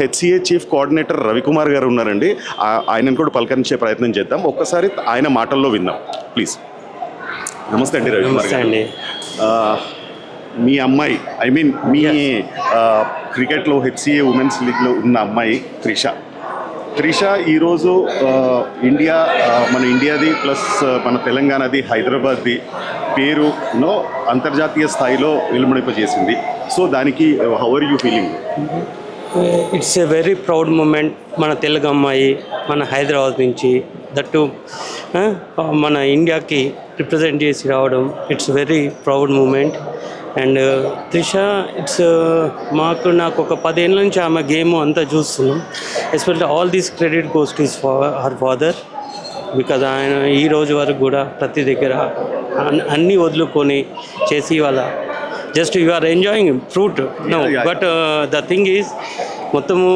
HCA chief coordinator Ravikumar గారు ఉన్నారండి. ఆయనను కూడా పలకరించే ప్రయత్నం చేద్దాం. ఒక్కసారి ఆయన మాటల్లో విందాం. ప్లీజ్. నమస్తే అండి రవికుమార్ గారు. మీ అమ్మాయి ఐ మీన్ మీ క్రికెట్లో హెచ్సిఏ ఉమెన్స్ లీగ్లో ఉన్న అమ్మాయి త్రిష. త్రిష ఈరోజు ఇండియా మన ఇండియాది ప్లస్ మన తెలంగాణది హైదరాబాద్ది పేరులో అంతర్జాతీయ స్థాయిలో వెలుమడింపజేసింది సో దానికి how are you feeling? It's a very proud moment మన తెలుగు అమ్మాయి మన హైదరాబాద్ నుంచి దట్టు మన ఇండియాకి రిప్రజెంట్ చేసి రావడం it's very proud moment. And Trisha it's మాకు నాకు ఒక పదేళ్ళ నుంచి ఆమె గేమ్ అంతా చూస్తున్నాం. Especially all these credit goes to her father because ఆయన ఈ రోజు వరకు కూడా ప్రతి దగ్గర అన్- అన్నీ వదులుకొని చేసి వాళ్ళ just you are enjoying fruit no. But the thing is మొత్తము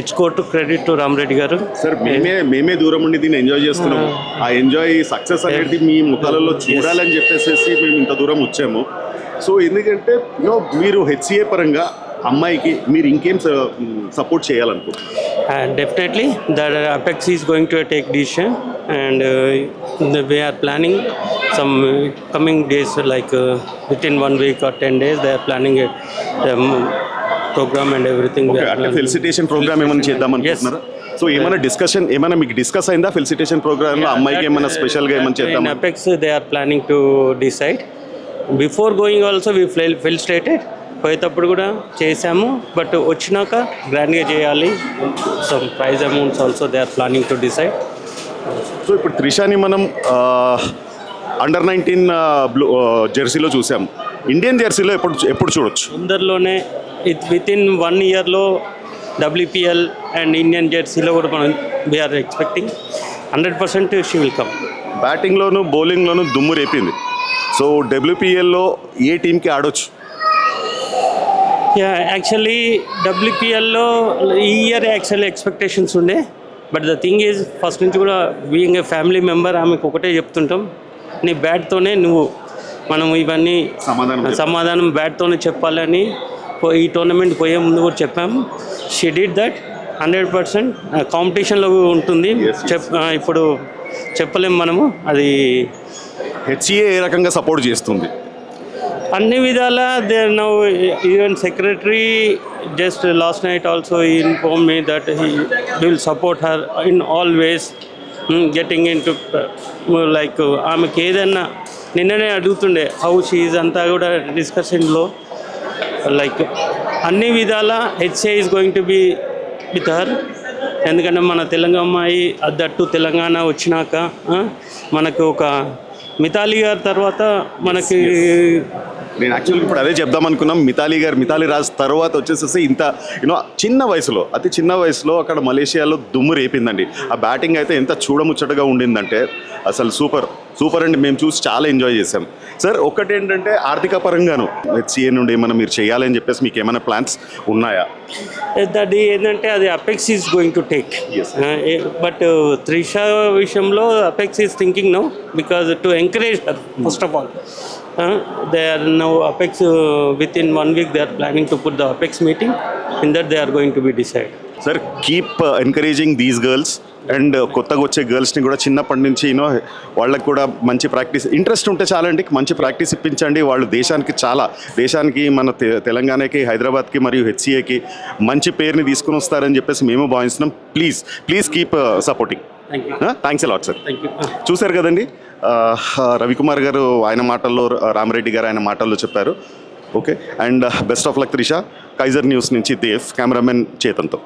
it's go to credit to Ramareddy గారు. సార్ మేమే మేమే దూరం ఉండి దీన్ని ఎంజాయ్ చేస్తున్నాము ఆ ఎంజాయ్ సక్సెస్ అనేది మీ ముఖాలలో చూడాలని చెప్పేసి మేము ఇంత దూరం వచ్చాము. సో ఎందుకంటే యూనో మీరు హెచ్సిఏ పరంగా అమ్మాయికి మీరు ఇంకేం సపోర్ట్ చేయాలనుకుంటున్నారు? And definitely, the Apex is going to take decision, and they are planning some coming days like within one week or ten days they are planning programme and everything felicitation programme ఏమైనా చేద్దాం అనుకుంటున్నారు? So ఏమైనా discussion ఏమైనా మీకు discuss అయిందా felicitation ప్రోగ్రామ్లో అమ్మాయికి ఏమైనా స్పెషల్గా ఏమైనా చేద్దాం apex they are planning to decide before going also we felicitated పోయేటప్పుడు కూడా చేసాము బట్ వచ్చినాక గ్రాండ్గా చేయాలి. Some prize amounts also they are planning to decide so ఇప్పుడు త్రిషాని మనం అండర్ నైన్టీన్ బ్లూ జెర్సీలో చూసాం. ఇండియన్ జెర్సీలో ఎప్పుడు ఎప్పుడు చూడొచ్చు? తొందరలోనే ఇట్ విత్ ఇన్ వన్ ఇయర్లో డబ్ల్యూపిఎల్ అండ్ ఇండియన్ జెర్సీలో కూడా మనం we're expecting hundred percent she will come బ్యాటింగ్లోను బౌలింగ్లోను దుమ్ము రేపింది. సో డబ్ల్యూపీఎల్లో ఏ టీంకి ఆడొచ్చు? యా యాక్చువల్లీ డబ్ల్యూపిఎల్లో ఈ ఇయర్ యాక్చువల్లీ ఎక్స్పెక్టేషన్స్ ఉండే. But the thing is first నుంచి కూడా బీయింగ్ ఏ ఫ్యామిలీ మెంబర్ ఆమెకు ఒకటే చెప్తుంటాం నీ బ్యాట్తోనే నువ్వు మనం ఇవన్నీ సమాధానం. సమాధానం బ్యాట్తోనే చెప్పాలని ఈ టోర్నమెంట్ పోయే ముందు కూడా చెప్పాము she did that hundred percent కాంపిటీషన్లో ఉంటుంది. చెప్ ఇప్పుడు చెప్పలేము మనము. అది హెచ్ఏ ఏ రకంగా సపోర్ట్ చేస్తుంది. అన్ని విధాల they now even secretary just last night also inform me that he will support her in all ways getting into like ఆమెకి ఏదన్నా నిన్ననే అడుగుతుండే హౌ షీజ్ అంతా కూడా డిస్కషన్లో లైక్ అన్ని విధాల HA is going to be with her ఎందుకంటే మన తెలంగాణ అమ్మాయి అద్దట్టు తెలంగాణ వచ్చినాక మనకు ఒక మితాలి గారి తర్వాత మనకి నేను యాక్చువల్గా ఇప్పుడు అదే చెప్దాం అనుకున్నాం. మితాలి గారు మితాలి రాజ్ తర్వాత వచ్చేసేసి ఇంత యూనో చిన్న వయసులో అతి చిన్న వయసులో అక్కడ మలేషియాలో దుమ్ము రేపిందండి. ఆ బ్యాటింగ్ అయితే ఎంత చూడముచ్చటగా ఉండిందంటే అసలు సూపర్. సూపర్ అండి. మేము చూసి చాలా ఎంజాయ్ చేసాం సార్ ఒకటి ఏంటంటే ఆర్థిక పరంగాను హెచ్సిఏ నుండి ఏమైనా మీరు చేయాలని చెప్పేసి మీకు ఏమైనా ప్లాన్స్ ఉన్నాయా? అది ఏంటంటే అది apex is going to take. But Trisha విషయంలో apex is thinking no because to encourage first of all they are now apex within one week they are planning to put the apex meeting in that they are going to be decide sir keep encouraging these girls and కొత్తగా వచ్చే గర్ల్స్ని కూడా చిన్నప్పటి నుంచి you know వాళ్ళకి కూడా మంచి practice interest ఉంటే చాలండి. మంచి ప్రాక్టీస్ ఇప్పించండి. వాళ్ళు దేశానికి చాలా దేశానికి మన తెలంగాణకి హైదరాబాద్కి మరియు హెచ్సిఏకి మంచి పేరుని తీసుకుని వస్తారని చెప్పేసి మేము భావిస్తున్నాం. Please please keep supporting thanks a lot sir చూశారు కదండి? ఆ, రవికుమార్ గారు ఆయన మాటల్లో రామరెడ్డి గారు ఆయన మాటల్లో చెప్పారు. Okay and best of luck Trisha Kaizer News నుంచి దేవ్ కెమెరామెన్ చేతన్తో